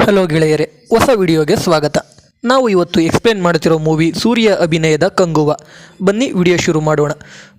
Hello ಗೆಳೆಯರೆ, ಹೊಸ ವಿಡಿಯೋಗೆ ಸ್ವಾಗತ. ನಾವು ಇವತ್ತು ಎಕ್ಸ್ಪ್ಲೇನ್ ಮಾಡ್ತಿರೋ ಮೂವಿ ಸೂರ್ಯ ಅಭಿನಯದ ಕಂಗುವ. ಬನ್ನಿ ವಿಡಿಯೋ ಶುರು ಮಾಡೋಣ.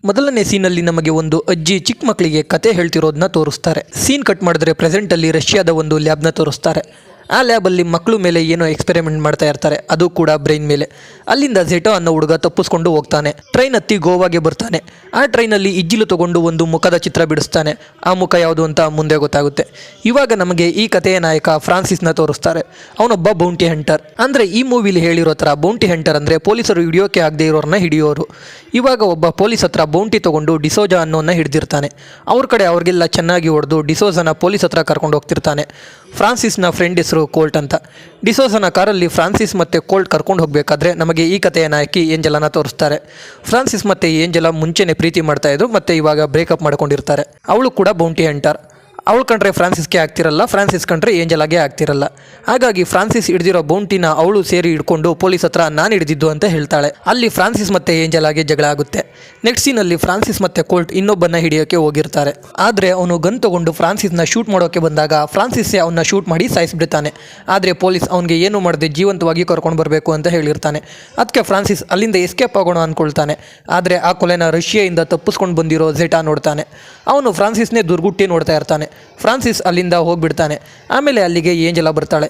ಮೊದಲನೇ ಸೀನಲ್ಲಿ ನಮಗೆ ಒಂದು ಅಜ್ಜಿ ಚಿಕ್ಕ ಮಕ್ಕಳಿಗೆ ಕತೆ ಹೇಳ್ತಿರೋದನ್ನ ತೋರಿಸ್ತಾರೆ. ಸೀನ್ ಕಟ್ ಮಾಡಿದ್ರೆ ಪ್ರೆಸೆಂಟಲ್ಲಿ ರಷ್ಯಾದ ಒಂದು ಲ್ಯಾಬ್ನ ತೋರಿಸ್ತಾರೆ. ಆ ಲ್ಯಾಬಲ್ಲಿ ಮಕ್ಕಳು ಮೇಲೆ ಏನೋ ಎಕ್ಸ್ಪೆರಿಮೆಂಟ್ ಮಾಡ್ತಾ ಇರ್ತಾರೆ, ಅದು ಕೂಡ ಬ್ರೈನ್ ಮೇಲೆ. ಅಲ್ಲಿಂದ ಝೆಟೋ ಅನ್ನೋ ಹುಡುಗ ತಪ್ಪಿಸ್ಕೊಂಡು ಹೋಗ್ತಾನೆ. ಟ್ರೈನ್ ಹತ್ತಿ ಗೋವಾಗೆ ಬರ್ತಾನೆ. ಆ ಟ್ರೈನಲ್ಲಿ ಇಜ್ಜಿಲು ತಗೊಂಡು ಒಂದು ಮುಖದ ಚಿತ್ರ ಬಿಡಿಸ್ತಾನೆ. ಆ ಮುಖ ಯಾವುದು ಅಂತ ಮುಂದೆ ಗೊತ್ತಾಗುತ್ತೆ. ಇವಾಗ ನಮಗೆ ಈ ಕಥೆಯ ನಾಯಕ ಫ್ರಾನ್ಸಿಸ್ನ ತೋರಿಸ್ತಾರೆ. ಅವನೊಬ್ಬ ಬೌಂಟಿ ಹಂಟರ್ ಅಂದರೆ ಈ ಮೂವಿಲಿ ಹೇಳಿರೋ ಥರ ಬೌಂಟಿ ಹಂಟರ್ ಅಂದರೆ ಪೊಲೀಸರು ಹಿಡಿಯೋಕೆ ಆಗದೆ ಇರೋರನ್ನ ಹಿಡಿಯೋರು. ಇವಾಗ ಒಬ್ಬ ಪೊಲೀಸ್ ಹತ್ರ ಬೌಂಟಿ ತಗೊಂಡು ಡಿಸೋಜ ಅನ್ನೋನ್ನ ಹಿಡಿದಿರ್ತಾನೆ. ಅವ್ರ ಕಡೆ ಅವ್ರಿಗೆಲ್ಲ ಚೆನ್ನಾಗಿ ಹೊಡೆದು ಡಿಸೋಜನ ಪೊಲೀಸ್ ಹತ್ರ ಕರ್ಕೊಂಡು ಹೋಗ್ತಿರ್ತಾನೆ. ಫ್ರಾನ್ಸಿಸ್ನ ಫ್ರೆಂಡ್ ಹೆಸರು ಕೋಲ್ಟ್ ಅಂತ. ಡಿಸೋಸನ ಕಾರಲ್ಲಿ ಫ್ರಾನ್ಸಿಸ್ ಮತ್ತು ಕೋಲ್ಟ್ ಕರ್ಕೊಂಡು ಹೋಗಬೇಕಾದ್ರೆ ನಮಗೆ ಈ ಕಥೆಯ ನಾಯಕಿ ಏಂಜಲನ ತೋರಿಸ್ತಾರೆ. ಫ್ರಾನ್ಸಿಸ್ ಮತ್ತು ಏಂಜಲ ಮುಂಚೆನೇ ಪ್ರೀತಿ ಮಾಡ್ತಾ ಇದ್ರು ಮತ್ತು ಇವಾಗ ಬ್ರೇಕಪ್ ಮಾಡ್ಕೊಂಡಿರ್ತಾರೆ. ಅವಳು ಕೂಡ ಬೌಂಟಿ ಹಂಟರ್. ಅವಳು ಕಂಡ್ರೆ ಫ್ರಾನ್ಸಿಸ್ಗೆ ಆಗ್ತಿರಲ್ಲ, ಫ್ರಾನ್ಸಿಸ್ ಕಂಡ್ರೆ ಏಂಜಲಾಗೆ ಆಗ್ತಿರಲ್ಲ. ಹಾಗಾಗಿ ಫ್ರಾನ್ಸಿಸ್ ಹಿಡಿದಿರೋ ಬೌಂಟಿನ ಅವಳು ಸೇರಿ ಹಿಡ್ಕೊಂಡು ಪೊಲೀಸ್ ಹತ್ರ ನಾನು ಹಿಡಿದಿದ್ದು ಅಂತ ಹೇಳ್ತಾಳೆ. ಅಲ್ಲಿ ಫ್ರಾನ್ಸಿಸ್ ಮತ್ತೆ ಏಂಜಲಾಗೆ ಜಗಳ ಆಗುತ್ತೆ. ನೆಕ್ಸ್ಟ್ ಸೀನಲ್ಲಿ ಫ್ರಾನ್ಸಿಸ್ ಮತ್ತೆ ಕೋಲ್ಟ್ ಇನ್ನೊಬ್ಬನ ಹಿಡಿಯೋಕೆ ಹೋಗಿರ್ತಾರೆ. ಆದರೆ ಅವನು ಗನ್ ತಗೊಂಡು ಫ್ರಾನ್ಸಿಸ್ನ ಶೂಟ್ ಮಾಡೋಕೆ ಬಂದಾಗ ಫ್ರಾನ್ಸಿಸ್ ಅವನ್ನ ಶೂಟ್ ಮಾಡಿ ಸಾಯಿಸಿಬಿಡ್ತಾನೆ. ಆದರೆ ಪೊಲೀಸ್ ಅವನಿಗೆ ಏನು ಮಾಡದೆ ಜೀವಂತವಾಗಿ ಕರ್ಕೊಂಡು ಬರಬೇಕು ಅಂತ ಹೇಳಿರ್ತಾನೆ. ಅದಕ್ಕೆ ಫ್ರಾನ್ಸಿಸ್ ಅಲ್ಲಿಂದ ಎಸ್ಕೇಪ್ ಆಗೋಣ ಅಂದ್ಕೊಳ್ತಾನೆ ಆದರೆ ಆ ಕೊಲೆನ ರಷ್ಯಾದಿಂದ ತಪ್ಪಿಸ್ಕೊಂಡು ಬಂದಿರೋ ಝೆಟಾ ನೋಡ್ತಾನೆ. ಅವನು ಫ್ರಾನ್ಸಿಸ್ನೇ ದುರ್ಗುಟ್ಟಿ ನೋಡ್ತಾ ಇರ್ತಾನೆ. ಫ್ರಾನ್ಸಿಸ್ ಅಲ್ಲಿಂದ ಹೋಗ್ಬಿಡ್ತಾನೆ. ಆಮೇಲೆ ಅಲ್ಲಿಗೆ ಏಂಜಲ ಬರ್ತಾಳೆ.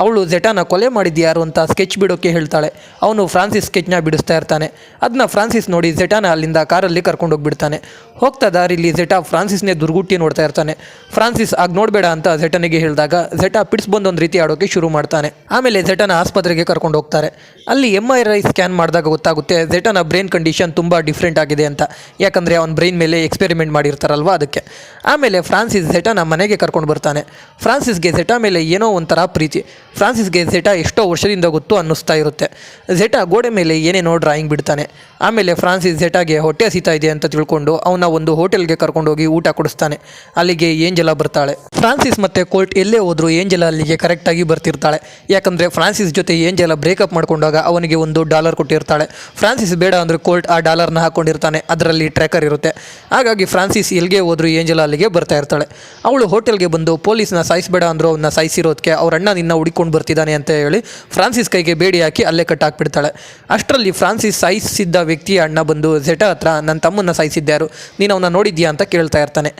ಅವಳು ಜೆಟಾನ ಕೊಲೆ ಮಾಡಿದ್ದು ಯಾರು ಅಂತ ಸ್ಕೆಚ್ ಬಿಡೋಕ್ಕೆ ಹೇಳ್ತಾಳೆ. ಅವನು ಫ್ರಾನ್ಸಿಸ್ ಸ್ಕೆಚ್ನ ಬಿಡಿಸ್ತಾ ಇರ್ತಾನೆ. ಅದನ್ನ ಫ್ರಾನ್ಸಿಸ್ ನೋಡಿ ಜೆಟಾನ ಅಲ್ಲಿಂದ ಕಾರಲ್ಲಿ ಕರ್ಕೊಂಡು ಹೋಗ್ಬಿಡ್ತಾನೆ. ಹೋಗ್ತಾ ದಾರಿಲಿ ಜೆಟಾ ಫ್ರಾನ್ಸಿಸ್ನೇ ದುರ್ಗುಟ್ಟಿ ನೋಡ್ತಾ ಇರ್ತಾನೆ. ಫ್ರಾನ್ಸಿಸ್, ಆಗ ನೋಡಬೇಡ ಅಂತ ಜೆಟನಿಗೆ ಹೇಳಿದಾಗ ಜೆಟಾ ಪಿಟ್ಸ್ ಒಂದು ರೀತಿ ಆಡೋಕೆ ಶುರು ಮಾಡ್ತಾನೆ. ಆಮೇಲೆ ಜೆಟನ ಆಸ್ಪತ್ರೆಗೆ ಕರ್ಕೊಂಡು ಹೋಗ್ತಾರೆ. ಅಲ್ಲಿ ಎಂ ಐ ಸ್ಕ್ಯಾನ್ ಮಾಡಿದಾಗ ಗೊತ್ತಾಗುತ್ತೆ ಜೆಟನ ಬ್ರೈನ್ ಕಂಡೀಷನ್ ತುಂಬ ಡಿಫ್ರೆಂಟ್ ಆಗಿದೆ ಅಂತ. ಯಾಕಂದರೆ ಅವನ ಬ್ರೈನ್ ಮೇಲೆ ಎಕ್ಸ್ಪೆರಿಮೆಂಟ್ ಮಾಡಿರ್ತಾರಲ್ವ ಅದಕ್ಕೆ. ಆಮೇಲೆ ಫ್ರಾನ್ಸಿಸ್ ಝೆಟಾನ ಮನೆಗೆ ಕರ್ಕೊಂಡು ಬರ್ತಾನೆ. ಫ್ರಾನ್ಸಿಸ್ಗೆ ಜೆಟಾ ಮೇಲೆ ಏನೋ ಒಂಥರ ಪ್ರೀತಿ. ಫ್ರಾನ್ಸಿಸ್ಗೆ ಝೆಟಾ ಎಷ್ಟೋ ವರ್ಷದಿಂದ ಗೊತ್ತು ಅನ್ನಿಸ್ತಾ ಇರುತ್ತೆ. ಝೆಟಾ ಗೋಡೆ ಮೇಲೆ ಏನೇನೋ ಡ್ರಾಯಿಂಗ್ ಬಿಡ್ತಾನೆ. ಆಮೇಲೆ ಫ್ರಾನ್ಸಿಸ್ ಝೆಟಾಗೆ ಹೊಟ್ಟೆ ಹಸಿತಾ ಇದೆ ಅಂತ ತಿಳ್ಕೊಂಡು ಅವನ ಒಂದು ಹೋಟೆಲ್ಗೆ ಕರ್ಕೊಂಡೋಗಿ ಊಟ ಕೊಡಿಸ್ತಾನೆ. ಅಲ್ಲಿಗೆ ಏಂಜಲ ಬರ್ತಾಳೆ. ಫ್ರಾನ್ಸಿಸ್ ಮತ್ತು ಕೋಲ್ಟ್ ಎಲ್ಲೇ ಹೋದರೂ ಏಂಜಲ ಅಲ್ಲಿಗೆ ಕರೆಕ್ಟಾಗಿ ಬರ್ತಿರ್ತಾಳೆ. ಯಾಕಂದರೆ ಫ್ರಾನ್ಸಿಸ್ ಜೊತೆ ಏಂಜಲ ಬ್ರೇಕಪ್ ಮಾಡ್ಕೊಂಡಾಗ ಅವನಿಗೆ ಒಂದು ಡಾಲರ್ ಕೊಟ್ಟಿರ್ತಾಳೆ. ಫ್ರಾನ್ಸಿಸ್ ಬೇಡ ಅಂದರೆ ಕೋಲ್ಟ್ ಆ ಡಾಲರ್ನ ಹಾಕ್ಕೊಂಡಿರ್ತಾನೆ ಅದರಲ್ಲಿ ಟ್ರ್ಯಾಕರ್ ಇರುತ್ತೆ. ಹಾಗಾಗಿ ಫ್ರಾನ್ಸಿಸ್ ಎಲ್ಲಿಗೆ ಹೋದರೂ ಏಂಜಲ ಅಲ್ಲಿಗೆ ಬರ್ತಾ ಇರ್ತಾಳೆ. ಅವಳು ಹೋಟೆಲ್ಗೆ ಬಂದು ಪೊಲೀಸ್ನ ಸಾಯಿಸಬೇಡ ಅಂದರೂ ಅವನ್ನ ಸಾಯಿಸಿರೋದಕ್ಕೆ ಅವ್ರ ಅಣ್ಣ ನಿನ್ನ ಹುಡುಕೊಂಡು ಬರ್ತಿದ್ದಾನೆ ಅಂತ ಹೇಳಿ ಫ್ರಾನ್ಸಿಸ್ ಕೈಗೆ ಬೇಡಿ ಹಾಕಿ ಅಲ್ಲೇ ಕಟ್ಟಾಕ್ಬಿಡ್ತಾಳೆ. ಅಷ್ಟರಲ್ಲಿ ಫ್ರಾನ್ಸಿಸ್ ಸಾಯಿಸಿದ್ದ ವ್ಯಕ್ತಿಯ ಅಣ್ಣ ಬಂದು, ಝೆಟಾ ಹತ್ರ ನನ್ನ ತಮ್ಮನ್ನು ಸಾಯಿಸಿದ್ದ್ಯಾರು ನೀನು ಅವನ್ನ ನೋಡಿದ್ಯಾ? ಅಂತ ಕೇಳ್ತಾ ಇರ್ತಾನೆ.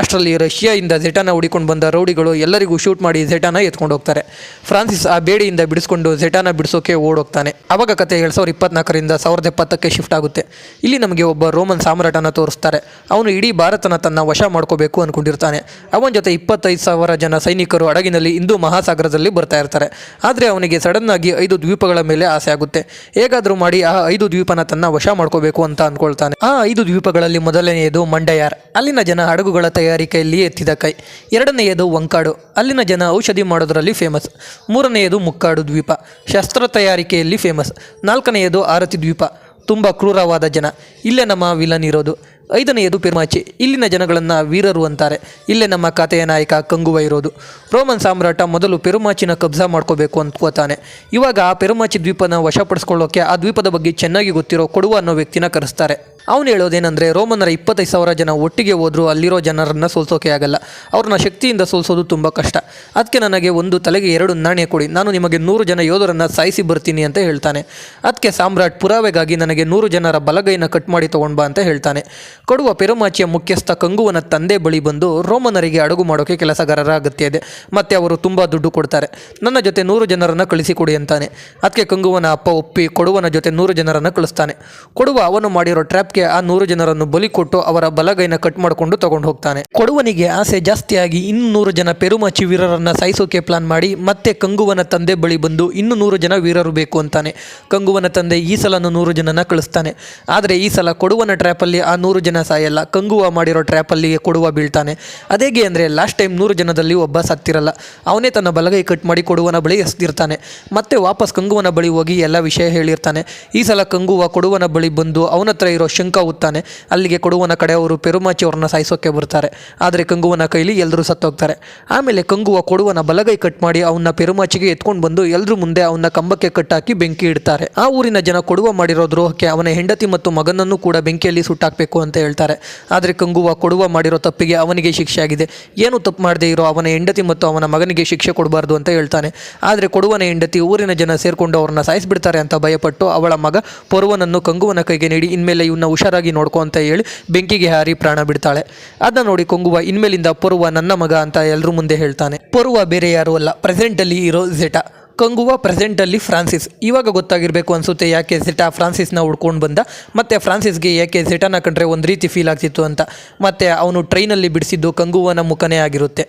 ಅಷ್ಟರಲ್ಲಿ ರಷ್ಯಾದಿಂದ ಝೆಟಾನ ಹುಡಿಕೊಂಡು ಬಂದ ರೌಡಿಗಳು ಎಲ್ಲರಿಗೂ ಶೂಟ್ ಮಾಡಿ ಝೆಟಾನ ಎತ್ಕೊಂಡು ಹೋಗ್ತಾರೆ ಫ್ರಾನ್ಸಿಸ್ ಆ ಬೇಡಿಯಿಂದ ಬಿಡಿಸ್ಕೊಂಡು ಝೆಟಾನ ಬಿಡಿಸೋಕೆ ಓಡೋಗ್ತಾನೆ. ಅವಾಗ ಕತೆ ಎರಡು ಸಾವಿರದ ಇಪ್ಪತ್ನಾಲ್ಕರಿಂದ ಸಾವಿರದ ಎಪ್ಪತ್ತಕ್ಕೆ ಶಿಫ್ಟ್ ಆಗುತ್ತೆ. ಇಲ್ಲಿ ನಮಗೆ ಒಬ್ಬ ರೋಮನ್ ಸಾಮ್ರಾಟನ ತೋರಿಸ್ತಾರೆ. ಅವನು ಇಡೀ ಭಾರತನ ತನ್ನ ವಶ ಮಾಡ್ಕೋಬೇಕು ಅಂದ್ಕೊಂಡಿರ್ತಾನೆ ಅವನ ಜೊತೆ ಇಪ್ಪತ್ತೈದು ಸಾವಿರ ಜನ ಸೈನಿಕರು ಹಡಗಿನಲ್ಲಿ ಹಿಂದೂ ಮಹಾಸಾಗರದಲ್ಲಿ ಬರ್ತಾ ಇರ್ತಾರೆ. ಆದರೆ ಅವನಿಗೆ ಸಡನ್ ಆಗಿ ಐದು ದ್ವೀಪಗಳ ಮೇಲೆ ಆಸೆ ಆಗುತ್ತೆ. ಹೇಗಾದರೂ ಮಾಡಿ ಆ ಐದು ದ್ವೀಪನ ತನ್ನ ವಶ ಮಾಡ್ಕೋಬೇಕು ಅಂತ ಅಂದ್ಕೊಳ್ತಾನೆ ಆ ಐದು ದ್ವೀಪಗಳಲ್ಲಿ ಮೊದಲನೆಯದು ಮಂಡಯಾರ್. ಅಲ್ಲಿನ ಜನ ಹಡಗುಗಳ ತಯಾರಿಕೆಯಲ್ಲಿ ಎತ್ತಿದ ಕೈ. ಎರಡನೆಯದು ವಂಕಾಡು ಅಲ್ಲಿನ ಜನ ಔಷಧಿ ಮಾಡೋದರಲ್ಲಿ ಫೇಮಸ್ ಮೂರನೆಯದು ಮುಕ್ಕಾಡು ದ್ವೀಪ. ಶಸ್ತ್ರ ತಯಾರಿಕೆಯಲ್ಲಿ ಫೇಮಸ್ ನಾಲ್ಕನೆಯದು ಆರತಿ ದ್ವೀಪ. ತುಂಬ ಕ್ರೂರವಾದ ಜನ. ಇಲ್ಲೇ ನಮ್ಮ ವಿಲನ್ ಇರೋದು. ಐದನೆಯದು ಪೆರುಮಾಚಿ. ಇಲ್ಲಿನ ಜನಗಳನ್ನು ವೀರರು ಅಂತಾರೆ. ಇಲ್ಲೇ ನಮ್ಮ ಕಥೆಯ ನಾಯಕ ಕಂಗುವ ಇರೋದು. ರೋಮನ್ ಸಾಮ್ರಾಟ ಮೊದಲು ಪೆರುಮಾಚಿನ ಕಬ್ಜಾ ಮಾಡ್ಕೋಬೇಕು ಅಂದ್ಕೋತಾನೆ. ಇವಾಗ ಆ ಪೆರುಮಾಚಿ ದ್ವೀಪನ ವಶಪಡಿಸ್ಕೊಳ್ಳೋಕೆ ಆ ದ್ವೀಪದ ಬಗ್ಗೆ ಚೆನ್ನಾಗಿ ಗೊತ್ತಿರೋ ಕೊಡುವ ಅನ್ನೋ ವ್ಯಕ್ತಿನ ಕರೆಸ್ತಾರೆ. ಅವನು ಹೇಳೋದೇನೆಂದರೆ ರೋಮನ್ನರ ಇಪ್ಪತ್ತೈದು ಸಾವಿರ ಜನ ಒಟ್ಟಿಗೆ ಹೋದರೂ ಅಲ್ಲಿರೋ ಜನರನ್ನು ಸೋಲ್ಸೋಕೆ ಆಗಲ್ಲ. ಅವ್ರನ್ನ ಶಕ್ತಿಯಿಂದ ಸೋಲ್ಸೋದು ತುಂಬ ಕಷ್ಟ. ಅದಕ್ಕೆ ನನಗೆ ಒಂದು ತಲೆಗೆ ಎರಡು ನಾಣ್ಯ ಕೊಡಿ. ನಾನು ನಿಮಗೆ ನೂರು ಜನ ಯೋಧರನ್ನು ಸಾಯಿಸಿ ಬರ್ತೀನಿ ಅಂತ ಹೇಳ್ತಾನೆ. ಅದಕ್ಕೆ ಸಾಮ್ರಾಟ್ ಪುರಾವೆಗಾಗಿ ನನಗೆ ನೂರು ಜನರ ಬಲಗೈನ ಕಟ್ ಮಾಡಿ ತೊಗೊಂಡ್ಬಾ ಅಂತ ಹೇಳ್ತಾನೆ. ಕೊಡುವ ಪೆರುಮಾಚಿಯ ಮುಖ್ಯಸ್ಥ ಕಂಗುವನ ತಂದೆ ಬಳಿ ಬಂದು ರೋಮನರಿಗೆ ಅಡುಗು ಮಾಡೋಕೆ ಕೆಲಸಗಾರರ ಅಗತ್ಯ ಇದೆ ಮತ್ತೆ ಅವರು ತುಂಬ ದುಡ್ಡು ಕೊಡ್ತಾರೆ. ನನ್ನ ಜೊತೆ ನೂರು ಜನರನ್ನು ಕಳಿಸಿಕೊಡಿ ಅಂತಾನೆ. ಅದಕ್ಕೆ ಕಂಗುವನ ಅಪ್ಪ ಒಪ್ಪಿ ಕೊಡುವನ ಜೊತೆ ನೂರು ಜನರನ್ನು ಕಳಿಸ್ತಾನೆ. ಕೊಡುವ ಅವನು ಮಾಡಿರೋ ಟ್ರ್ಯಾಪ್ಗೆ ಆ ನೂರು ಜನರನ್ನು ಬಲಿ ಕೊಟ್ಟು ಅವರ ಬಲಗೈನ ಕಟ್ ಮಾಡಿಕೊಂಡು ತಗೊಂಡು ಹೋಗ್ತಾನೆ. ಕೊಡುವನಿಗೆ ಆಸೆ ಜಾಸ್ತಿಯಾಗಿ ಇನ್ನೂರು ನೂರು ಜನ ಪೆರುಮಾಚಿ ವೀರರನ್ನು ಸಾಯಿಸೋಕೆ ಪ್ಲಾನ್ ಮಾಡಿ ಮತ್ತೆ ಕಂಗುವನ ತಂದೆ ಬಳಿ ಬಂದು ಇನ್ನು ನೂರು ಜನ ವೀರರು ಬೇಕು ಅಂತಾನೆ. ಕಂಗುವನ ತಂದೆ ಈ ಸಲನೂ ನೂರು ಜನನ ಕಳಿಸ್ತಾನೆ. ಆದರೆ ಈ ಸಲ ಕೊಡುವನ ಟ್ರ್ಯಾಪಲ್ಲಿ ಆ ನೂರು ಜನ ಸಾಯಲ್ಲ, ಕಂಗುವ ಮಾಡಿರೋ ಟ್ರ್ಯಾಪಲ್ಲಿ ಕೊಡುವ ಬೀಳ್ತಾನೆ. ಅದೇಗೆ ಅಂದರೆ ಲಾಸ್ಟ್ ಟೈಮ್ ನೂರು ಜನದಲ್ಲಿ ಒಬ್ಬ ಸತ್ತಿರಲ್ಲ. ಅವನೇ ತನ್ನ ಬಲಗೈ ಕಟ್ ಮಾಡಿ ಕೊಡುವನ ಬಳಿ ಎಸ್ದಿರ್ತಾನೆ. ಮತ್ತೆ ವಾಪಸ್ ಕಂಗುವನ ಬಳಿ ಹೋಗಿ ಎಲ್ಲ ವಿಷಯ ಹೇಳಿರ್ತಾನೆ. ಈ ಸಲ ಕಂಗುವ ಕೊಡುವನ ಬಳಿ ಬಂದು ಅವನ ಇರೋ ಶಂಕ ಉತ್ತಾನೆ. ಅಲ್ಲಿಗೆ ಕೊಡುವನ ಕಡೆಯವರು ಪೆರುಮಾಚಿ ಅವರನ್ನ ಸಾಯಿಸೋಕೆ ಬರ್ತಾರೆ. ಆದರೆ ಕಂಗುವನ ಕೈಲಿ ಎಲ್ಲರೂ ಸತ್ತೋಗ್ತಾರೆ. ಆಮೇಲೆ ಕಂಗುವ ಕೊಡುವನ ಬಲಗೈ ಕಟ್ ಮಾಡಿ ಅವನ್ನ ಪೆರುಮಾಚಿಗೆ ಎತ್ಕೊಂಡು ಬಂದು ಎಲ್ಲರೂ ಮುಂದೆ ಅವನ ಕಂಬಕ್ಕೆ ಕಟ್ಟಾಕಿ ಬೆಂಕಿ ಇಡ್ತಾರೆ. ಆ ಊರಿನ ಜನ ಕೊಡುವ ಮಾಡಿರೋ ದ್ರೋಹಕ್ಕೆ ಅವನ ಹೆಂಡತಿ ಮತ್ತು ಮಗನನ್ನು ಕೂಡ ಬೆಂಕಿಯಲ್ಲಿ ಸುಟ್ಟಾಕಬೇಕು ಅಂತ ಹೇಳ್ತಾರೆ. ಆದರೆ ಕಂಗುವ ಕೊಡುವ ಮಾಡಿರೋ ತಪ್ಪಿಗೆ ಅವನಿಗೆ ಶಿಕ್ಷೆ ಆಗಿದೆ ಏನು ತಪ್ಪು ಮಾಡದೇ ಇರೋ ಅವನ ಹೆಂಡತಿ ಮತ್ತು ಅವನ ಮಗನಿಗೆ ಶಿಕ್ಷೆ ಕೊಡಬಾರ್ದು ಅಂತ ಹೇಳ್ತಾನೆ. ಆದರೆ ಕೊಡುವನ ಹೆಂಡತಿ ಊರಿನ ಜನ ಸೇರಿಕೊಂಡು ಅವ್ರನ್ನ ಸಾಯಿಸಿಬಿಡ್ತಾರೆ ಅಂತ ಭಯಪಟ್ಟು ಅವಳ ಮಗ ಪೊರುವನನ್ನು ಕಂಗುವನ ಕೈಗೆ ನೀಡಿ ಇನ್ಮೇಲೆ ಇವನ್ನ ಹುಷಾರಾಗಿ ನೋಡ್ಕೋ ಅಂತ ಹೇಳಿ ಬೆಂಕಿಗೆ ಹಾರಿ ಪ್ರಾಣ ಬಿಡ್ತಾಳೆ. ಅದನ್ನ ನೋಡಿ ಕೊಂಗುವ ಇನ್ಮೇಲಿಂದ ಪೊರುವ ನನ್ನ ಮಗ ಅಂತ ಎಲ್ಲರೂ ಮುಂದೆ ಹೇಳ್ತಾನೆ. ಪೊರುವ ಬೇರೆ ಯಾರು ಅಲ್ಲ. ಪ್ರೆಸೆಂಟಲ್ಲಿ ಇರೋ ಝೆಟಾ ಕಂಗುವ ಪ್ರೆಸೆಂಟಲ್ಲಿ ಫ್ರಾನ್ಸಿಸ್ ಇವಾಗ ಗೊತ್ತಾಗಿರಬೇಕು ಅನಿಸುತ್ತೆ ಯಾಕೆ ಝೆಟಾ ಫ್ರಾನ್ಸಿಸ್ನ ಹುಡ್ಕೊಂಡು ಬಂದ. ಮತ್ತು ಫ್ರಾನ್ಸಿಸ್ಗೆ ಯಾಕೆ ಝೆಟಾನ ಕಂಡ್ರೆ ಒಂದು ರೀತಿ ಫೀಲ್ ಆಗ್ತಿತ್ತು ಅಂತ. ಮತ್ತು ಅವನು ಟ್ರೈನಲ್ಲಿ ಬಿಡಿಸಿದ್ದು ಕಂಗುವನ ಮುಖನೇ ಆಗಿರುತ್ತೆ.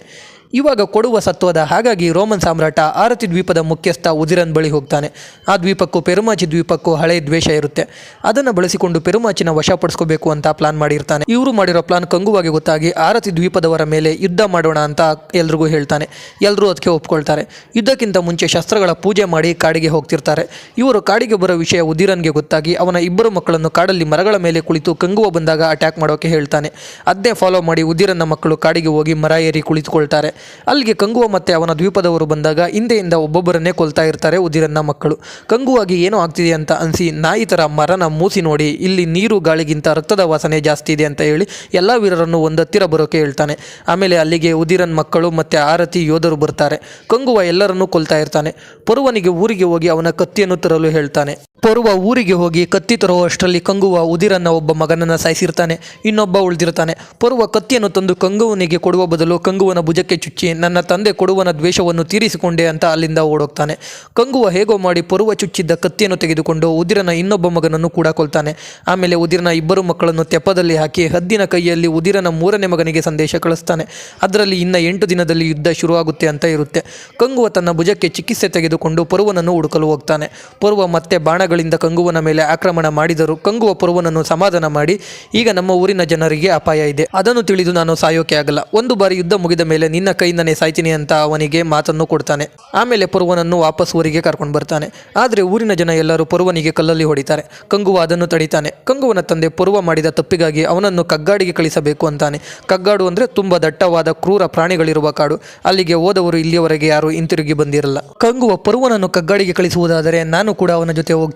ಇವಾಗ ಕೊಡುವ ಸತ್ವದ ಹಾಗಾಗಿ ರೋಮನ್ ಸಾಮ್ರಾಟ ಆರತಿ ದ್ವೀಪದ ಮುಖ್ಯಸ್ಥ ಉಜಿರನ್ ಬಳಿ ಹೋಗ್ತಾನೆ. ಆ ದ್ವೀಪಕ್ಕೂ ಪೆರುಮಾಚಿ ದ್ವೀಪಕ್ಕೂ ಹಳೆಯ ದ್ವೇಷ ಇರುತ್ತೆ. ಅದನ್ನು ಬಳಸಿಕೊಂಡು ಪೆರುಮಾಚಿನ ವಶಪಡಿಸ್ಕೋಬೇಕು ಅಂತ ಪ್ಲಾನ್ ಮಾಡಿರ್ತಾನೆ. ಇವರು ಮಾಡಿರೋ ಪ್ಲಾನ್ ಕಂಗುವಾಗಿ ಗೊತ್ತಾಗಿ ಆರತಿ ದ್ವೀಪದವರ ಮೇಲೆ ಯುದ್ಧ ಮಾಡೋಣ ಅಂತ ಎಲ್ರಿಗೂ ಹೇಳ್ತಾನೆ. ಎಲ್ಲರೂ ಅದಕ್ಕೆ ಒಪ್ಕೊಳ್ತಾರೆ. ಯುದ್ಧಕ್ಕಿಂತ ಮುಂಚೆ ಶಸ್ತ್ರಗಳ ಪೂಜೆ ಮಾಡಿ ಕಾಡಿಗೆ ಹೋಗ್ತಿರ್ತಾರೆ. ಇವರು ಕಾಡಿಗೆ ಬರೋ ವಿಷಯ ಉದಿರನ್ಗೆ ಗೊತ್ತಾಗಿ ಅವನ ಇಬ್ಬರು ಮಕ್ಕಳನ್ನು ಕಾಡಲ್ಲಿ ಮರಗಳ ಮೇಲೆ ಕುಳಿತು ಕಂಗುವ ಬಂದಾಗ ಅಟ್ಯಾಕ್ ಮಾಡೋಕೆ ಹೇಳ್ತಾನೆ. ಅದನ್ನೇ ಫಾಲೋ ಮಾಡಿ ಉದಿರನ್ನ ಮಕ್ಕಳು ಕಾಡಿಗೆ ಹೋಗಿ ಮರ ಏರಿ ಕುಳಿತುಕೊಳ್ತಾರೆ. ಅಲ್ಲಿಗೆ ಕಂಗುವ ಮತ್ತು ಅವನ ದ್ವೀಪದವರು ಬಂದಾಗ ಹಿಂದೆಯಿಂದ ಒಬ್ಬೊಬ್ಬರನ್ನೇ ಕೊಲ್ತಾ ಇರ್ತಾರೆ ಉದಿರನ್ನ ಮಕ್ಕಳು. ಕಂಗುವಾಗಿ ಏನೋ ಆಗ್ತಿದೆ ಅಂತ ಅನಿಸಿ ನಾಯಿ ಥರ ಮರನ ಮೂಸಿ ನೋಡಿ, ಇಲ್ಲಿ ನೀರು ಗಾಳಿಗಿಂತ ರಕ್ತದ ವಾಸನೆ ಜಾಸ್ತಿ ಇದೆ ಅಂತ ಹೇಳಿ ಎಲ್ಲ ವೀರರನ್ನು ಒಂದತ್ತಿರ ಬರೋಕೆ ಹೇಳ್ತಾನೆ. ಆಮೇಲೆ ಅಲ್ಲಿಗೆ ಉದಿರನ್ ಮಕ್ಕಳು ಮತ್ತು ಆರತಿ ಯೋಧರು ಬರ್ತಾರೆ. ಕಂಗುವ ಎಲ್ಲರನ್ನೂ ಕೊಲ್ತಾ ಇರ್ತಾನೆ. ಪರುವನಿಗೆ ಊರಿಗೆ ಹೋಗಿ ಅವನ ಕತ್ತಿಯನ್ನು ತರಲು ಹೇಳ್ತಾನೆ. ಪೊರುವ ಊರಿಗೆ ಹೋಗಿ ಕತ್ತಿ ತರುವಷ್ಟರಲ್ಲಿ ಕಂಗುವ ಉದಿರನ್ನ ಒಬ್ಬ ಮಗನನ್ನು ಸಾಯಿಸಿರ್ತಾನೆ, ಇನ್ನೊಬ್ಬ ಉಳಿದಿರ್ತಾನೆ. ಪೊರುವ ಕತ್ತಿಯನ್ನು ತಂದು ಕಂಗುವನಿಗೆ ಕೊಡುವ ಬದಲು ಕಂಗುವನ ಭುಜಕ್ಕೆ ಚುಚ್ಚಿ, ನನ್ನ ತಂದೆ ಕೊಡುವನ ದ್ವೇಷವನ್ನು ತೀರಿಸಿಕೊಂಡೆ ಅಂತ ಅಲ್ಲಿಂದ ಓಡೋಗ್ತಾನೆ. ಕಂಗುವ ಹೇಗೋ ಮಾಡಿ ಪೊರುವ ಚುಚ್ಚಿದ್ದ ಕತ್ತಿಯನ್ನು ತೆಗೆದುಕೊಂಡು ಉದಿರನ ಇನ್ನೊಬ್ಬ ಮಗನನ್ನು ಕೂಡ ಕೊಲ್ತಾನೆ. ಆಮೇಲೆ ಉದಿರನ ಇಬ್ಬರು ಮಕ್ಕಳನ್ನು ತೆಪ್ಪದಲ್ಲಿ ಹಾಕಿ ಹದ್ದಿನ ಕೈಯಲ್ಲಿ ಉದಿರನ ಮೂರನೇ ಮಗನಿಗೆ ಸಂದೇಶ ಕಳಿಸ್ತಾನೆ. ಅದರಲ್ಲಿ ಇನ್ನ ಎಂಟು ದಿನದಲ್ಲಿ ಯುದ್ಧ ಶುರುವಾಗುತ್ತೆ ಅಂತ ಇರುತ್ತೆ. ಕಂಗುವ ತನ್ನ ಭುಜಕ್ಕೆ ಚಿಕಿತ್ಸೆ ತೆಗೆದುಕೊಂಡು ಪೊರುವನನ್ನು ಹುಡುಕಲು ಹೋಗ್ತಾನೆ. ಪೊರುವ ಮತ್ತೆ ಬಾಣಗಳಿಂದ ಕಂಗುವನ ಮೇಲೆ ಆಕ್ರಮಣ ಮಾಡಿದರು ಕಂಗುವ ಪರ್ವನನ್ನು ಸಮಾಧಾನ ಮಾಡಿ, ಈಗ ನಮ್ಮ ಊರಿನ ಜನರಿಗೆ ಅಪಾಯ ಇದೆ. ಅದನ್ನು ತಿಳಿದು ನಾನು ಸಾಯೋಕೆ ಆಗಲ್ಲ. ಒಂದು ಬಾರಿ ಯುದ್ಧ ಮುಗಿದ ಮೇಲೆ ನಿನ್ನ ಕೈಯಿಂದನೇ ಸಾಯ್ತೀನಿ ಅಂತ ಅವನಿಗೆ ಮಾತನ್ನು ಕೊಡ್ತಾನೆ. ಆಮೇಲೆ ಪರ್ವನನ್ನು ವಾಪಸ್ ಊರಿಗೆ ಕರ್ಕೊಂಡು ಬರ್ತಾನೆ. ಆದರೆ ಊರಿನ ಜನ ಎಲ್ಲರೂ ಪರ್ವನಿಗೆ ಕಲ್ಲಲ್ಲಿ ಹೊಡಿತಾರೆ. ಕಂಗುವ ಅದನ್ನು ತಡಿತಾನೆ. ಕಂಗುವನ ತಂದೆ ಪರ್ವ ಮಾಡಿದ ತಪ್ಪಿಗಾಗಿ ಅವನನ್ನು ಕಗ್ಗಾಡಿಗೆ ಕಳಿಸಬೇಕು ಅಂತಾನೆ. ಕಗ್ಗಾಡು ಅಂದರೆ ತುಂಬ ದಟ್ಟವಾದ, ಕ್ರೂರ ಪ್ರಾಣಿಗಳಿರುವ ಕಾಡು. ಅಲ್ಲಿಗೆ ಹೋದವರು ಇಲ್ಲಿಯವರೆಗೆ ಯಾರು ಹಿಂತಿರುಗಿ ಬಂದಿರಲ್ಲ. ಕಂಗುವ ಪರ್ವನನ್ನು ಕಗ್ಗಾಡಿಗೆ ಕಳಿಸುವುದಾದರೆ ನಾನು ಕೂಡ ಅವನ ಜೊತೆ ಹೋಗ್ತೀನಿ.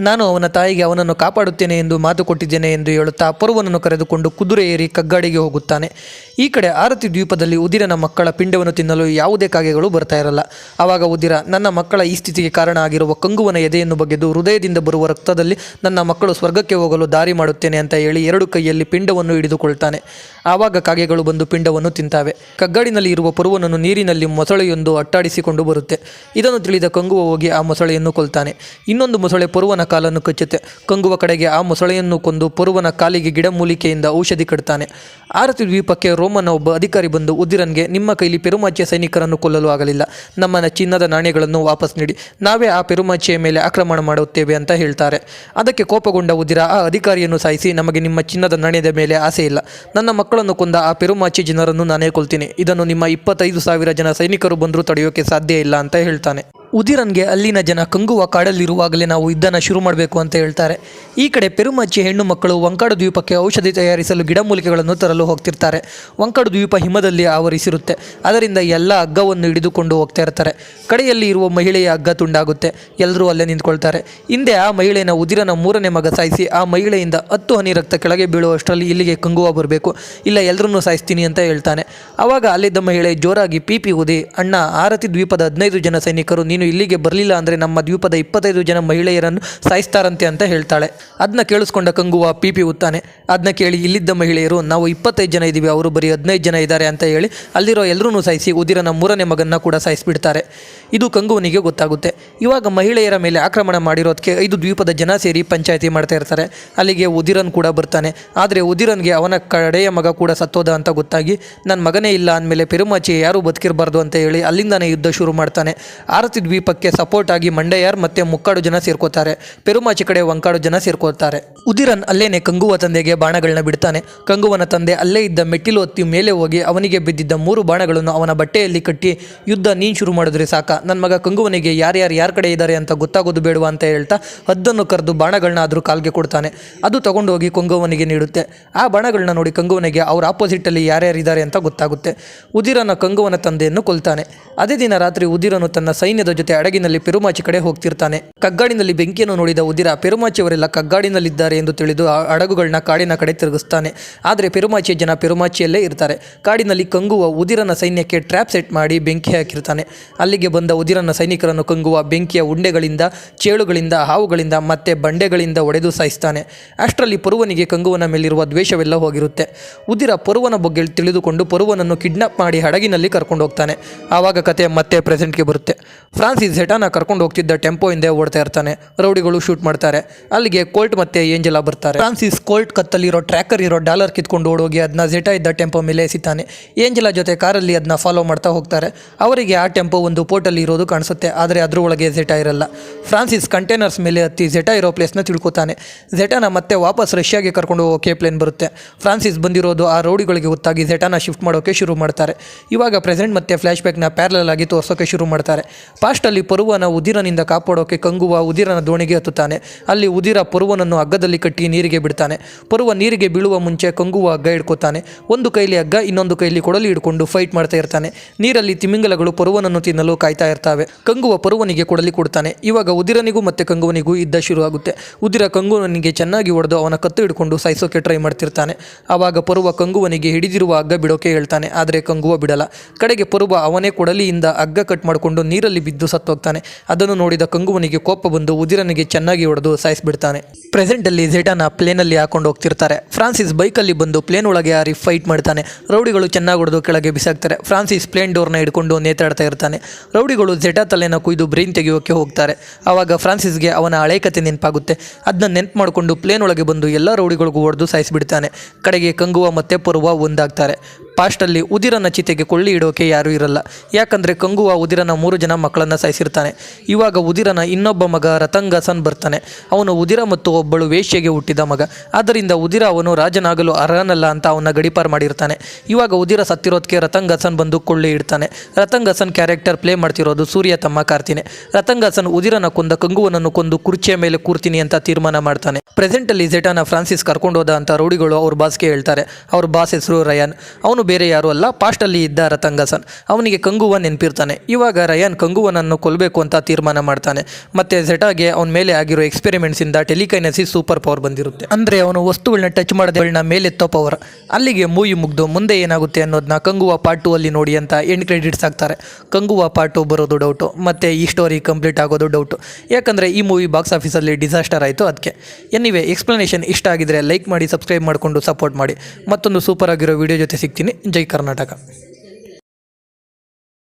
ನಾನು ಅವನ ತಾಯಿಗೆ ಅವನನ್ನು ಕಾಪಾಡುತ್ತೇನೆ ಎಂದು ಮಾತು ಕೊಟ್ಟಿದ್ದೇನೆ ಎಂದು ಹೇಳುತ್ತಾ ಪರ್ವನನ್ನು ಕರೆದುಕೊಂಡು ಕುದುರೆ ಏರಿ ಕಗ್ಗಾಡಿಗೆ ಹೋಗುತ್ತಾನೆ. ಈ ಕಡೆ ಆರತಿ ದ್ವೀಪದಲ್ಲಿ ಉದಿರನ ಮಕ್ಕಳ ಪಿಂಡವನ್ನು ತಿನ್ನಲು ಯಾವುದೇ ಕಾಗೆಗಳು ಬರ್ತಾ ಇರಲ್ಲ. ಆವಾಗ ಉದಿರ, ನನ್ನ ಮಕ್ಕಳ ಈ ಸ್ಥಿತಿಗೆ ಕಾರಣ ಆಗಿರುವ ಕಂಗುವನ ಎದೆಯನ್ನು ಬಗೆದು ಹೃದಯದಿಂದ ಬರುವ ರಕ್ತದಲ್ಲಿ ನನ್ನ ಮಕ್ಕಳು ಸ್ವರ್ಗಕ್ಕೆ ಹೋಗಲು ದಾರಿ ಮಾಡುತ್ತೇನೆ ಅಂತ ಹೇಳಿ ಎರಡು ಕೈಯಲ್ಲಿ ಪಿಂಡವನ್ನು ಹಿಡಿದುಕೊಳ್ತಾನೆ. ಆವಾಗ ಕಾಗೆಗಳು ಬಂದು ಪಿಂಡವನ್ನು ತಿಂತಾವೆ. ಕಗ್ಗಾಡಿನಲ್ಲಿ ಇರುವ ಪರ್ವನನ್ನು ನೀರಿನಲ್ಲಿ ಮೊಸಳೆಯೊಂದು ಅಟ್ಟಾಡಿಸಿಕೊಂಡು ಬರುತ್ತೆ. ಇದನ್ನು ತಿಳಿದ ಕಂಗುವ ಹೋಗಿ ಆ ಮೊಸಳೆಯನ್ನು ಕೊಲ್ತಾನೆ. ಇನ್ನೊಂದು ಮೊಸಳೆ ಪೊರುವನ ಕಾಲನ್ನು ಕಚ್ಚುತ್ತೆ. ಕಂಗುವ ಕಡೆಗೆ ಆ ಮೊಸಳೆಯನ್ನು ಕೊಂದು ಪೊರುವನ ಕಾಲಿಗೆ ಗಿಡಮೂಲಿಕೆಯಿಂದ ಔಷಧಿ ಕಟ್ತಾನೆ. ಆರತಿ ದ್ವೀಪಕ್ಕೆ ರೋಮನ ಒಬ್ಬ ಅಧಿಕಾರಿ ಬಂದು ಉದಿರನ್ಗೆ ನಿಮ್ಮ ಕೈಲಿ ಪೆರುಮಾಚಿಯ ಸೈನಿಕರನ್ನು ಕೊಲ್ಲಲು ಆಗಲಿಲ್ಲ. ನಮ್ಮನ ಚಿನ್ನದ ನಾಣ್ಯಗಳನ್ನು ವಾಪಸ್ ನೀಡಿ. ನಾವೇ ಆ ಪೆರುಮಾಚಿಯ ಮೇಲೆ ಆಕ್ರಮಣ ಮಾಡುತ್ತೇವೆ ಅಂತ ಹೇಳ್ತಾರೆ. ಅದಕ್ಕೆ ಕೋಪಗೊಂಡ ಉದಿರ ಆ ಅಧಿಕಾರಿಯನ್ನು ಸಾಯಿಸಿ, ನಮಗೆ ನಿಮ್ಮ ಚಿನ್ನದ ನಾಣ್ಯದ ಮೇಲೆ ಆಸೆ ಇಲ್ಲ. ನನ್ನ ಮಕ್ಕಳನ್ನು ಕೊಂದ ಆ ಪೆರುಮಾಚಿ ಜನರನ್ನು ನಾನೇ ಕೊಲ್ತೀನಿ. ಇದನ್ನು ನಿಮ್ಮ ಇಪ್ಪತ್ತೈದು ಸಾವಿರ ಜನ ಸೈನಿಕರು ಬಂದರೂ ತಡೆಯೋಕೆ ಸಾಧ್ಯ ಇಲ್ಲ ಅಂತ ಹೇಳ್ತಾನೆ. ಉದಿರನ್ಗೆ ಅಲ್ಲಿನ ಜನ ಕಂಗುವ ಕಾಡಲ್ಲಿರುವಾಗಲೇ ನಾವು ಯುದ್ಧನ ಶುರು ಮಾಡಬೇಕು ಅಂತ ಹೇಳ್ತಾರೆ. ಈ ಕಡೆ ಪೆರುಮಚ್ಚಿ ಹೆಣ್ಣು ಮಕ್ಕಳು ವಂಕಾಡು ದ್ವೀಪಕ್ಕೆ ಔಷಧಿ ತಯಾರಿಸಲು ಗಿಡಮೂಲಿಕೆಗಳನ್ನು ತರಲು ಹೋಗ್ತಿರ್ತಾರೆ. ವಂಕಾಡು ದ್ವೀಪ ಹಿಮದಲ್ಲಿ ಆವರಿಸಿರುತ್ತೆ. ಅದರಿಂದ ಎಲ್ಲ ಹಗ್ಗವನ್ನು ಹಿಡಿದುಕೊಂಡು ಹೋಗ್ತಾ ಇರ್ತಾರೆ. ಕಡೆಯಲ್ಲಿ ಇರುವ ಮಹಿಳೆಯ ಹಗ್ಗ ತುಂಡಾಗುತ್ತೆ. ಎಲ್ಲರೂ ಅಲ್ಲೇ ನಿಂತ್ಕೊಳ್ತಾರೆ. ಹಿಂದೆ ಆ ಮಹಿಳೆಯನ್ನು ಉದಿರನ ಮೂರನೇ ಮಗ ಸಾಯಿಸಿ ಆ ಮಹಿಳೆಯಿಂದ ಹತ್ತು ಹನಿ ರಕ್ತ ಕೆಳಗೆ ಬೀಳುವಷ್ಟರಲ್ಲಿ ಇಲ್ಲಿಗೆ ಕಂಗುವ ಬರಬೇಕು. ಇಲ್ಲ ಎಲ್ಲರನ್ನೂ ಸಾಯಿಸ್ತೀನಿ ಅಂತ ಹೇಳ್ತಾನೆ. ಆವಾಗ ಅಲ್ಲಿದ್ದ ಮಹಿಳೆ ಜೋರಾಗಿ ಪೀಪಿ ಊದಿ ಅಣ್ಣ ಆರತಿ ದ್ವೀಪದ ಹದಿನೈದು ಜನ ಸೈನಿಕರು ಇಲ್ಲಿಗೆ ಬರಲಿಲ್ಲ ಅಂದರೆ ನಮ್ಮ ದ್ವೀಪದ ಇಪ್ಪತ್ತೈದು ಜನ ಮಹಿಳೆಯರನ್ನು ಸಾಯಿಸ್ತಾರಂತೆ ಅಂತ ಹೇಳ್ತಾಳೆ. ಅದನ್ನ ಕೇಳಿಸ್ಕೊಂಡ ಕಂಗುವ ಪಿಪಿ ಉತ್ತಾನೆ ಅದನ್ನ ಕೇಳಿ ಇಲ್ಲಿದ್ದ ಮಹಿಳೆಯರು, ನಾವು ಇಪ್ಪತ್ತೈದು ಜನ ಇದ್ದೀವಿ ಅವರು ಬರೀ ಹದಿನೈದು ಜನ ಇದ್ದಾರೆ ಅಂತ ಹೇಳಿ ಅಲ್ಲಿರೋ ಎಲ್ಲರೂ ಸಾಯಿಸಿ ಉದಿರನ ಮೂರನೇ ಮಗನ್ನ ಕೂಡ ಸಾಯಿಸಿಬಿಡ್ತಾರೆ. ಇದು ಕಂಗುವನಿಗೆ ಗೊತ್ತಾಗುತ್ತೆ. ಇವಾಗ ಮಹಿಳೆಯರ ಮೇಲೆ ಆಕ್ರಮಣ ಮಾಡಿರೋದಕ್ಕೆ ಐದು ದ್ವೀಪದ ಜನ ಸೇರಿ ಪಂಚಾಯತಿ ಮಾಡ್ತಾ ಇರ್ತಾರೆ. ಅಲ್ಲಿಗೆ ಉದಿರನ್ ಕೂಡ ಬರ್ತಾನೆ. ಆದರೆ ಉದಿರನ್ಗೆ ಅವನ ಕಡೆಯ ಮಗ ಕೂಡ ಸತ್ತೋದ ಅಂತ ಗೊತ್ತಾಗಿ ನನ್ನ ಮಗನೇ ಇಲ್ಲ ಅಂದಮೇಲೆ ಪೆರುಮಾಚಿ ಯಾರೂ ಬದುಕಿರಬಾರ್ದು ಅಂತ ಹೇಳಿ ಅಲ್ಲಿಂದನೇ ಯುದ್ಧ ಶುರು ಮಾಡ್ತಾನೆ. ಆರತಿ ದ್ವೀಪಕ್ಕೆ ಸಪೋರ್ಟ್ ಆಗಿ ಮಂಡೆಯಾರ್ ಮತ್ತೆ ಮುಕ್ಕಾಡು ಜನ ಸೇರ್ಕೋತಾರೆ. ಪೆರುಮಾಚಿ ಕಡೆ ವಂಕಾಡು ಜನ ಸೇರ್ಕೋತಾರೆ ಉದಿರನ್ ಅಲ್ಲೇನೆ ಕಂಗುವ ತಂದೆಗೆ ಬಾಣಗಳನ್ನ ಬಿಡ್ತಾನೆ. ಕಂಗುವನ ತಂದೆ ಅಲ್ಲೇ ಇದ್ದ ಮೆಟ್ಟಿಲು ಹೊತ್ತಿ ಮೇಲೆ ಹೋಗಿ ಅವನಿಗೆ ಬಿದ್ದಿದ್ದ ಮೂರು ಬಾಣಗಳನ್ನು ಅವನ ಬಟ್ಟೆಯಲ್ಲಿ ಕಟ್ಟಿ ಯುದ್ಧ ನೀನು ಶುರು ಮಾಡಿದ್ರೆ ಸಾಕ? ನನ್ನ ಮಗ ಕಂಗುವನಿಗೆ ಯಾರ್ಯಾರು ಯಾರ ಕಡೆ ಇದ್ದಾರೆ ಅಂತ ಗೊತ್ತಾಗೋದು ಬೇಡವಾ ಅಂತ ಹೇಳ್ತಾ ಹದ್ದನ್ನು ಕರೆದು ಬಾಣಗಳನ್ನ ಆದರೂ ಕಾಲ್ಗೆ ಕೊಡ್ತಾನೆ. ಅದು ತಗೊಂಡು ಹೋಗಿ ಕಂಗುವನಿಗೆ ನೀಡುತ್ತೆ. ಆ ಬಾಣಗಳನ್ನ ನೋಡಿ ಕಂಗುವನಿಗೆ ಅವ್ರ ಆಪೋಸಿಟಲ್ಲಿ ಯಾರ್ಯಾರಿದ್ದಾರೆ ಅಂತ ಗೊತ್ತಾಗುತ್ತೆ. ಉದಿರನ ಕಂಗುವನ ತಂದೆಯನ್ನು ಕೊಲ್ತಾನೆ. ಅದೇ ದಿನ ರಾತ್ರಿ ಉದಿರನು ತನ್ನ ಸೈನ್ಯದ ಜೊತೆ ಅಡಗಿನಲ್ಲಿ ಪೆರುಮಾಚಿ ಕಡೆ ಹೋಗ್ತಿರ್ತಾನೆ. ಕಗ್ಗಾಡಿನಲ್ಲಿ ಬೆಂಕಿಯನ್ನು ನೋಡಿದ ಉದಿರ ಪೆರುಮಾಚಿಯವರೆಲ್ಲ ಕಗ್ಗಾಡಿನಲ್ಲಿದ್ದಾರೆ ಎಂದು ತಿಳಿದು ಆ ಕಾಡಿನ ಕಡೆ ತಿರುಗಿಸ್ತಾನೆ. ಆದರೆ ಪೆರುಮಾಚಿಯ ಜನ ಪೆರುಮಾಚಿಯಲ್ಲೇ ಇರ್ತಾರೆ. ಕಾಡಿನಲ್ಲಿ ಕಂಗುವ ಉದಿರನ ಸೈನ್ಯಕ್ಕೆ ಟ್ರ್ಯಾಪ್ ಸೆಟ್ ಮಾಡಿ ಬೆಂಕಿ ಹಾಕಿರ್ತಾನೆ. ಅಲ್ಲಿಗೆ ಬಂದ ಉದಿರನ ಸೈನಿಕರನ್ನು ಕಂಗುವ ಬೆಂಕಿಯ ಉಂಡೆಗಳಿಂದ, ಚೇಳುಗಳಿಂದ, ಹಾವುಗಳಿಂದ ಮತ್ತೆ ಬಂಡೆಗಳಿಂದ ಒಡೆದು ಸಾಯಿಸ್ತಾನೆ. ಅಷ್ಟರಲ್ಲಿ ಪರುವನಿಗೆ ಕಂಗುವನ ಮೇಲಿರುವ ದ್ವೇಷವೆಲ್ಲ ಹೋಗಿರುತ್ತೆ. ಉದಿರ ಪರುವನ ಬಗ್ಗೆ ತಿಳಿದುಕೊಂಡು ಪರುವನನ್ನು ಕಿಡ್ನಾಪ್ ಮಾಡಿ ಹಡಗಿನಲ್ಲಿ ಕರ್ಕೊಂಡು ಹೋಗ್ತಾನೆ. ಆವಾಗ ಕತೆ ಮತ್ತೆ ಪ್ರೆಸೆಂಟ್ಗೆ ಬರುತ್ತೆ. ಫ್ರಾನ್ಸಿಸ್ ಹೆಟಾನ ಕರ್ಕೊಂಡು ಹೋಗ್ತಿದ್ದ ಟೆಂಪೋ ಹಿಂದೆ ಓಡ್ತಾ ಇರ್ತಾನೆ. ರೌಡಿಗಳು ಶೂಟ್ ಮಾಡ್ತಾರೆ. ಅಲ್ಲಿಗೆ ಕೋಲ್ಟ್ ಮತ್ತೆ ಏಂಜಲ ಬರ್ತಾರೆ. ಫ್ರಾನ್ಸಿಸ್ ಕೋಲ್ಟ್ ಕತ್ತಲ್ಲಿರೋ ಟ್ರ್ಯಾಕರ್ ಇರೋ ಡಾಲರ್ ಕಿತ್ಕೊಂಡು ಓಡೋಗಿ ಅದನ್ನ ಜೆಟಾ ಇದ್ದ ಟೆಂಪೋ ಮೇಲೆ ಎಸಿತಾನೆ. ಏಂಜಲ ಜೊತೆ ಕಾರಲ್ಲಿ ಅದನ್ನ ಫಾಲೋ ಮಾಡ್ತಾ ಹೋಗ್ತಾರೆ. ಅವರಿಗೆ ಆ ಟೆಂಪೋ ಒಂದು ಪೋರ್ಟಲ್ಲಿ ಇರೋದು ಕಾಣಿಸುತ್ತೆ, ಆದರೆ ಅದರ ಒಳಗೆ ಝೆಟಾ ಇರಲ್ಲ. ಫ್ರಾನ್ಸಿಸ್ ಕಂಟೈನರ್ಸ್ ಮೇಲೆ ಹತ್ತಿ ಜೆಟಾ ಇರೋ ಪ್ಲೇಸ್ನ ತಿಳ್ಕೊತಾನೆ. ಝೆಟಾನ ಮತ್ತೆ ವಾಪಸ್ ರಷ್ಯಾಗೆ ಕರ್ಕೊಂಡು ಹೋಗೋಕೆ ಪ್ಲೇನ್ ಬರುತ್ತೆ. ಫ್ರಾನ್ಸಿಸ್ ಬಂದಿರೋದು ಆ ರೌಡಿಗಳಿಗೆ ಗೊತ್ತಾಗಿ ಝೆಟಾನ ಶಿಫ್ಟ್ ಮಾಡೋಕೆ ಶುರು ಮಾಡ್ತಾರೆ. ಇವಾಗ ಪ್ರೆಸೆಂಟ್ ಮತ್ತೆ ಫ್ಲ್ಯಾಶ್ ಬ್ಯಾಕ್ನ ಪ್ಯಾರಲಲ್ ಆಗಿ ತೋರಿಸೋಕೆ ಶುರು ಮಾಡ್ತಾರೆ. ಪಾಸ್ಟಲ್ಲಿ ಪರುವನ ಉದಿರನಿಂದ ಕಾಪಾಡೋಕೆ ಕಂಗುವ ಉದಿರನ ದೋಣಿಗೆ ಹತ್ತುತ್ತಾನೆ. ಅಲ್ಲಿ ಉದಿರ ಪರುವನನ್ನು ಹಗ್ಗದಲ್ಲಿ ಕಟ್ಟಿ ನೀರಿಗೆ ಬಿಡ್ತಾನೆ. ಪರುವ ನೀರಿಗೆ ಬೀಳುವ ಮುಂಚೆ ಕಂಗುವ ಹಗ್ಗ ಹಿಡ್ಕೊತಾನೆ. ಒಂದು ಕೈಲಿ ಹಗ್ಗ, ಇನ್ನೊಂದು ಕೈಲಿ ಕೊಡಲಿ ಹಿಡ್ಕೊಂಡು ಫೈಟ್ ಮಾಡ್ತಾ ಇರ್ತಾನೆ. ನೀರಲ್ಲಿ ತಿಮಿಂಗಲಗಳು ಪರುವನನ್ನು ತಿನ್ನಲು ಕಾಯ್ತಾ ಇರ್ತವೆ. ಕಂಗುವ ಪರುವನಿಗೆ ಕೊಡಲಿ ಕೊಡ್ತಾನೆ. ಇವಾಗ ಉದಿರನಿಗೂ ಮತ್ತೆ ಕಂಗುವನಿಗೂ ಇದ್ದ ಶುರು ಆಗುತ್ತೆ. ಉದಿರ ಕಂಗುವನಿಗೆ ಚೆನ್ನಾಗಿ ಹೊಡೆದು ಅವನ ಕತ್ತು ಹಿಡ್ಕೊಂಡು ಸಾಯಿಸೋಕೆ ಟ್ರೈ ಮಾಡ್ತಿರ್ತಾನೆ. ಆವಾಗ ಪರುವ ಕಂಗುವನಿಗೆ ಹಿಡಿದಿರುವ ಹಗ್ಗ ಬಿಡೋಕೆ ಹೇಳ್ತಾನೆ. ಆದರೆ ಕಂಗುವ ಬಿಡಲ್ಲ. ಕಡೆಗೆ ಪರುವ ಅವನೇ ಕೊಡಲಿಯಿಂದ ಹಗ್ಗ ಕಟ್ ಮಾಡಿಕೊಂಡು ನೀರಲ್ಲಿ ಬಿದ್ದು ಸತ್ತೋಗ್ತಾನೆ. ಅದನ್ನು ನೋಡಿದ ಕಂಗುವನಿಗೆ ಕೋಪ ಬಂದು ಉದಿರನಿಗೆ ಚೆನ್ನಾಗಿ ಹೊಡೆದು ಸಾಯಿಸಿಬಿಡ್ತಾನೆ. ಪ್ರೆಸೆಂಟಲ್ಲಿ ಜೆಟಾನ ಪ್ಲೇನಲ್ಲಿ ಹಾಕೊಂಡು ಹೋಗ್ತಿರ್ತಾರೆ. ಫ್ರಾನ್ಸಿಸ್ ಬೈಕಲ್ಲಿ ಬಂದು ಪ್ಲೇನ್ ಒಳಗೆ ಹಾರಿ ಫೈಟ್ ಮಾಡ್ತಾನೆ. ರೌಡಿಗಳು ಚೆನ್ನಾಗಿ ಹೊಡೆದು ಕೆಳಗೆ ಬಿಸಾಕ್ತಾರೆ. ಫ್ರಾನ್ಸಿಸ್ ಪ್ಲೇನ್ ಡೋರ್ನ ಹಿಡ್ಕೊಂಡು ನೇತಾಡ್ತಾ ಇರ್ತಾನೆ. ರೌಡಿಗಳು ಜೆಟಾ ತಲೆನ ಕುಯ್ದು ಬ್ರೈನ್ ತೆಗೆಯೋಕೆ ಹೋಗ್ತಾರೆ. ಆವಾಗ ಫ್ರಾನ್ಸಿಸ್ಗೆ ಅವನ ಹಳೆ ಕತೆ ನೆನಪಾಗುತ್ತೆ. ಅದನ್ನ ನೆನ್ಪು ಮಾಡಿಕೊಂಡು ಪ್ಲೇನ್ ಒಳಗೆ ಬಂದು ಎಲ್ಲ ರೌಡಿಗಳಿಗೂ ಹೊಡೆದು ಸಾಯಿಸಿಬಿಡ್ತಾನೆ. ಕಡೆಗೆ ಕಂಗುವ ಮತ್ತೆ ಪರುವ ಒಂದಾಗ್ತಾರೆ. ಪಾಸ್ಟಲ್ಲಿ ಉದಿರನ ಚಿತೆಗೆ ಕೊಳ್ಳಿ ಇಡೋಕೆ ಯಾರೂ ಇರಲ್ಲ. ಯಾಕಂದರೆ ಕಂಗುವ ಉದಿರನ ಮೂರು ಜನ ಮಕ್ಕಳನ್ನು ಸಾಯಿಸಿರ್ತಾನೆ. ಇವಾಗ ಉದಿರನ ಇನ್ನೊಬ್ಬ ಮಗ ರತಂಗಸನ್ ಬರ್ತಾನೆ. ಅವನು ಉದಿರ ಮತ್ತು ಒಬ್ಬಳು ವೇಶ್ಯೆಗೆ ಹುಟ್ಟಿದ ಮಗ. ಆದ್ದರಿಂದ ಉದಿರ ಅವನು ರಾಜನಾಗಲು ಅರ್ಹನಲ್ಲ ಅಂತ ಅವನ ಗಡಿಪಾರ್ ಮಾಡಿರ್ತಾನೆ. ಇವಾಗ ಉದಿರ ಸತ್ತಿರೋದಕ್ಕೆ ರತಂಗಸನ್ ಬಂದು ಕೊಳ್ಳಿ ಇಡ್ತಾನೆ. ರತಂಗಸನ್ ಕ್ಯಾರೆಕ್ಟರ್ ಪ್ಲೇ ಮಾಡ್ತಿರೋದು ಸೂರ್ಯ ತಮ್ಮ ಕಾರ್ತಿನೆ. ರತಂಗಸನ್ ಉದಿರನ ಕೊಂದ ಕಂಗುವನನ್ನು ಕೊಂದು ಕುರ್ಚಿಯ ಮೇಲೆ ಕೂರ್ತೀನಿ ಅಂತ ತೀರ್ಮಾನ ಮಾಡ್ತಾನೆ. ಪ್ರೆಸೆಂಟಲ್ಲಿ ಜೆಟಾನ ಫ್ರಾನ್ಸಿಸ್ ಕರ್ಕೊಂಡು ಹೋದ ಅಂತ ರೌಡಿಗಳು ಅವ್ರ ಬಾಸ್ಗೆ ಹೇಳ್ತಾರೆ. ಅವ್ರ ಬಾಸ್ ಹೆಸರು ರಯಾನ್. ಅವನು ಬೇರೆ ಯಾರು ಅಲ್ಲ, ಪಾಸ್ಟಲ್ಲಿ ಇದ್ದ ರತಂಗಸನ್ ಅವನಿಗೆ ಕಂಗುವ ನೆನಪಿರ್ತಾನೆ. ಇವಾಗ ರಯಾನ್ ಕಂಗುವನನ್ನು ಕೊಲ್ಲಬೇಕು ಅಂತ ತೀರ್ಮಾನ ಮಾಡ್ತಾನೆ. ಮತ್ತೆ ಸೆಟಾಗೆ ಅವನ ಮೇಲೆ ಆಗಿರೋ ಎಕ್ಸ್ಪೆರಿಮೆಂಟ್ಸಿಂದ ಟೆಲಿಕೈನಸಿಸ್ ಸೂಪರ್ ಪವರ್ ಬಂದಿರುತ್ತೆ. ಅಂದರೆ ಅವನು ವಸ್ತುಗಳನ್ನ ಟಚ್ ಮಾಡದೆ ಮೇಲೆತ್ತೋ ಪವರ್ ಅಲ್ಲಿಗೆ ಮೂವಿ ಮುಗ್ದು ಮುಂದೆ ಏನಾಗುತ್ತೆ ಅನ್ನೋದನ್ನ ಕಂಗುವ ಪಾರ್ಟ್ ಅಲ್ಲಿ ನೋಡಿ ಅಂತ ಎಂಡ್ ಕ್ರೆಡಿಟ್ಸ್ ಆಗ್ತಾರೆ ಕಂಗುವ ಪಾರ್ಟ್ ಟು ಬರೋದು ಡೌಟು ಮತ್ತು ಈ ಸ್ಟೋರಿ ಕಂಪ್ಲೀಟ್ ಆಗೋದು ಡೌಟು ಯಾಕಂದರೆ ಈ ಮೂವಿ ಬಾಕ್ಸ್ ಆಫೀಸಲ್ಲಿ ಡಿಸಾಸ್ಟರ್ ಆಯಿತು ಅದಕ್ಕೆ ಎನಿವೆ ಎಕ್ಸ್ಪ್ಲನೇಷನ್ ಇಷ್ಟ ಆಗಿದ್ರೆ ಲೈಕ್ ಮಾಡಿ ಸಬ್ಸ್ಕ್ರೈಬ್ ಮಾಡಿಕೊಂಡು ಸಪೋರ್ಟ್ ಮಾಡಿ. ಮತ್ತೊಂದು ಸೂಪರ್ ಆಗಿರೋ ವಿಡಿಯೋ ಜೊತೆ ಸಿಗ್ತೀನಿ. ಜೈ ಕರ್ನಾಟಕ